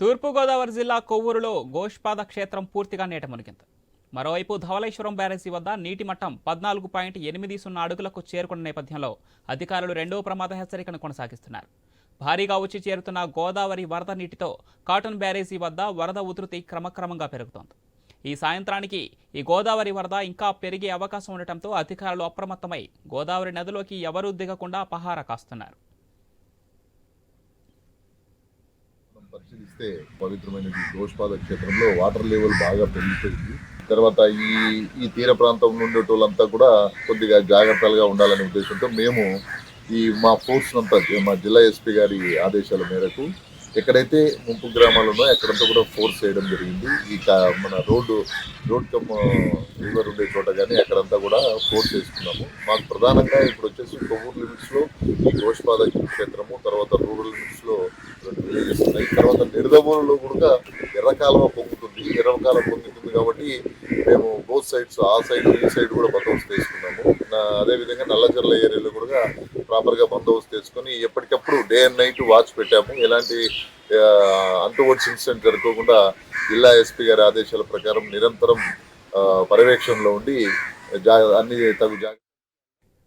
తూర్పుగోదావరి జిల్లా కొవ్వూరులో గోష్పాద క్షేత్రం పూర్తిగా నీట మునిగింది. మరోవైపు ధవళేశ్వరం బ్యారేజీ వద్ద నీటి మట్టం పద్నాలుగు పాయింట్ ఎనిమిది సున్నా అడుగులకు చేరుకున్న నేపథ్యంలో అధికారులు రెండో ప్రమాద హెచ్చరికను కొనసాగిస్తున్నారు. భారీగా వచ్చి చేరుతున్న గోదావరి వరద నీటితో కాటన్ బ్యారేజీ వద్ద వరద ఉధృతి క్రమక్రమంగా పెరుగుతోంది. ఈ సాయంత్రానికి ఈ గోదావరి వరద ఇంకా పెరిగే అవకాశం ఉండటంతో అధికారులు అప్రమత్తమై గోదావరి నదిలోకి ఎవరూ దిగకుండా పహారా కాస్తున్నారు మనం పరిశీలిస్తే పవిత్రమైన ఈ గోష్పాద క్షేత్రంలో వాటర్ లెవెల్ బాగా పెరిగిపోయింది. తర్వాత ఈ ఈ తీర ప్రాంతం ఉండేటోళ్ళంతా కూడా కొద్దిగా జాగ్రత్తలుగా ఉండాలనే ఉద్దేశంతో మేము ఈ మా ఫోర్స్ అంతా మా జిల్లా ఎస్పీ గారి ఆదేశాల మేరకు ఎక్కడైతే ముంపు గ్రామాలు ఉన్నాయో అక్కడంతా కూడా ఫోర్స్ చేయడం జరిగింది. ఈ మన రోడ్డు రోడ్ కమ్ రివర్ ఉండే చోట కానీ అక్కడంతా కూడా ఫోర్స్ చేసుకున్నాము. మాకు ప్రధానంగా ఇప్పుడు వచ్చేసి కొవ్వూరు లిమిట్స్లో ఈ గోష్పాద క్షేత్రము తర్వాత రూరల్ లిమిట్స్లో తర్వాత నిడదవోలులో కూడా ఎర్రకాలం పొంగుతుంది. ఎర్రకాలం పొంగుతుంది కాబట్టి మేము బోత్ సైడ్స్ ఆ సైడ్ ఈ సైడ్ కూడా బందోబస్తు చేసుకున్నాము. అదేవిధంగా నల్లచర్ల ఏరియాలో కూడా ప్రాపర్గా బందోబస్తు చేసుకొని ఎప్పటికప్పుడు డే అండ్ నైట్ వాచ్ పెట్టాము. ఎలాంటి అంటువర్డ్స్ ఇన్సిడెంట్ జరగకుండా జిల్లా ఎస్పీ గారి ఆదేశాల ప్రకారం నిరంతరం పర్యవేక్షణలో ఉండి జా అన్ని తగు జాగ్రత్త